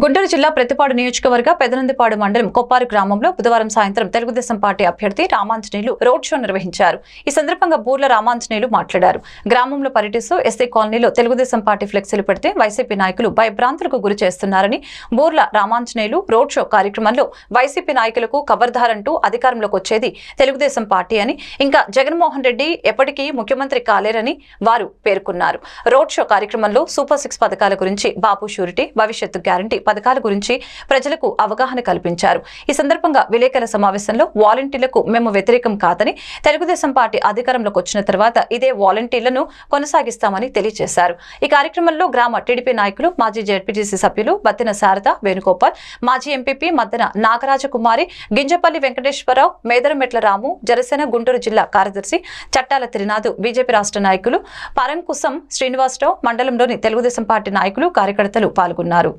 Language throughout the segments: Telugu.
గుంటూరు జిల్లా ప్రతిపాడు నియోజకవర్గ పెదనందిపాడు మండలం కొప్పారు గ్రామంలో బుధవారం సాయంత్రం తెలుగుదేశం పార్టీ అభ్యర్థి రామాంజనేయులు రోడ్ షో నిర్వహించారు. ఈ సందర్భంగా బూర్ల రామాంజనేయులు మాట్లాడారు. గ్రామంలో పర్యటిస్తూ ఎస్సీ కాలనీలో తెలుగుదేశం పార్టీ ఫ్లెక్సీలు పెడితే వైసీపీ నాయకులు భయభ్రాంతులకు గురి చేస్తున్నారని బూర్ల రామాంజనేయులు రోడ్ షో కార్యక్రమంలో వైసీపీ నాయకులకు కబర్దారంటూ అధికారంలోకి వచ్చేది తెలుగుదేశం పార్టీ అని. ఇంకా జగన్మోహన్ రెడ్డి ఎప్పటికీ ముఖ్యమంత్రి కాలేరని వారు పేర్కొన్నారు. రోడ్ షో కార్యక్రమంలో సూపర్ సిక్స్ పథకాల గురించి బాబు షూరిటీ భవిష్యత్తు గ్యారంటీ పథకాల గురించి ప్రజలకు అవగాహన కల్పించారు. ఈ సందర్భంగా విలేకరుల సమావేశంలో వాలంటీర్లకు మేము వ్యతిరేకం కాదని తెలుగుదేశం పార్టీ అధికారంలోకి వచ్చిన తర్వాత ఇదే వాలంటీర్లను కొనసాగిస్తామని తెలియజేశారు. ఈ కార్యక్రమంలో గ్రామ టీడీపీ నాయకులు మాజీ జెడ్పీటీసీ సభ్యులు బత్తిన శారద వేణుగోపాల్ మాజీ ఎంపీపీ మద్దన నాగరాజకుమారి గింజపల్లి వెంకటేశ్వరరావు మేదరమెట్ల రాము జనసేన గుంటూరు జిల్లా కార్యదర్శి చట్టాల త్రినాథు బీజేపీ రాష్ట్ర నాయకులు పరంకుసం శ్రీనివాసరావు మండలంలోని తెలుగుదేశం పార్టీ నాయకులు కార్యకర్తలు పాల్గొన్నారు.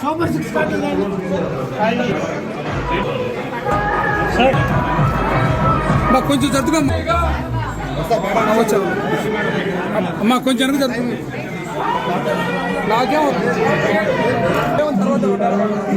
సూపర్ సిక్స్ కట్టలేదు అమ్మా కొంచెం వచ్చావు. అమ్మా కొంచెం వెనక జరుపు నాకేం ఏమో తర్వాత ఉంటారు. అప్పుడు కూడా తర్వాత